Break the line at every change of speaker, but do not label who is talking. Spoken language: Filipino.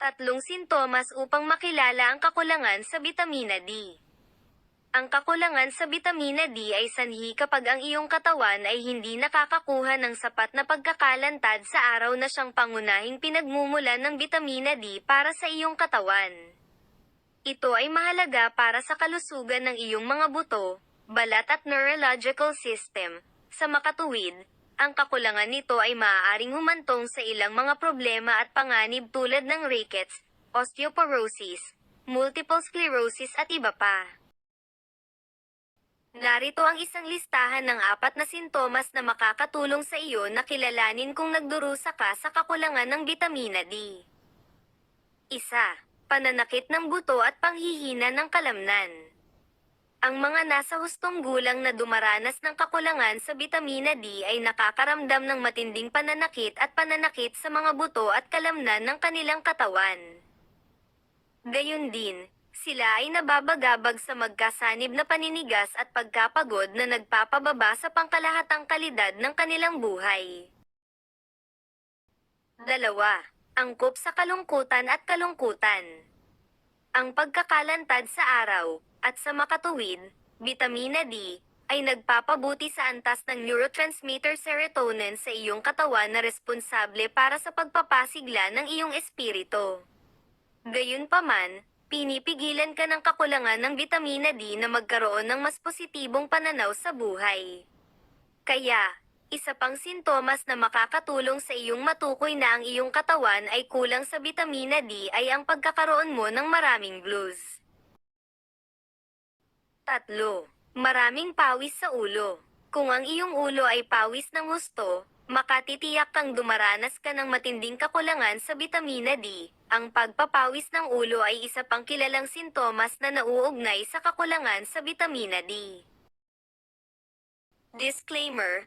Tatlong sintomas upang makilala ang kakulangan sa bitamina D. Ang kakulangan sa bitamina D ay sanhi kapag ang iyong katawan ay hindi nakakakuha ng sapat na pagkakalantad sa araw na siyang pangunahing pinagmumulan ng bitamina D para sa iyong katawan. Ito ay mahalaga para sa kalusugan ng iyong mga buto, balat at neurological system. Sa makatuwid, ang kakulangan nito ay maaaring humantong sa ilang mga problema at panganib tulad ng rickets, osteoporosis, multiple sclerosis at iba pa. Narito ang isang listahan ng apat na sintomas na makakatulong sa iyo na kilalanin kung nagdurusa ka sa kakulangan ng bitamina D. Isa, pananakit ng buto at panghihina ng kalamnan. Ang mga nasa hustong gulang na dumaranas ng kakulangan sa bitamina D ay nakakaramdam ng matinding pananakit at pananakit sa mga buto at kalamnan ng kanilang katawan. Gayun din, sila ay nababagabag sa magkasanib na paninigas at pagkapagod na nagpapababa sa pangkalahatang kalidad ng kanilang buhay. Dalawa, angkop sa kalungkutan at kalungkutan. Ang pagkakalantad sa araw, at sa makatuwid, bitamina D, ay nagpapabuti sa antas ng neurotransmitter serotonin sa iyong katawan na responsable para sa pagpapasigla ng iyong espiritu. Gayunpaman, pinipigilan ka ng kakulangan ng bitamina D na magkaroon ng mas positibong pananaw sa buhay. Kaya, isa pang sintomas na makakatulong sa iyong matukoy na ang iyong katawan ay kulang sa bitamina D ay ang pagkakaroon mo ng maraming blues. Tatlo, maraming pawis sa ulo. Kung ang iyong ulo ay pawis ng gusto, makatitiyak kang dumaranas ka ng matinding kakulangan sa bitamina D. Ang pagpapawis ng ulo ay isa pang kilalang sintomas na nauugnay sa kakulangan sa bitamina D. Disclaimer,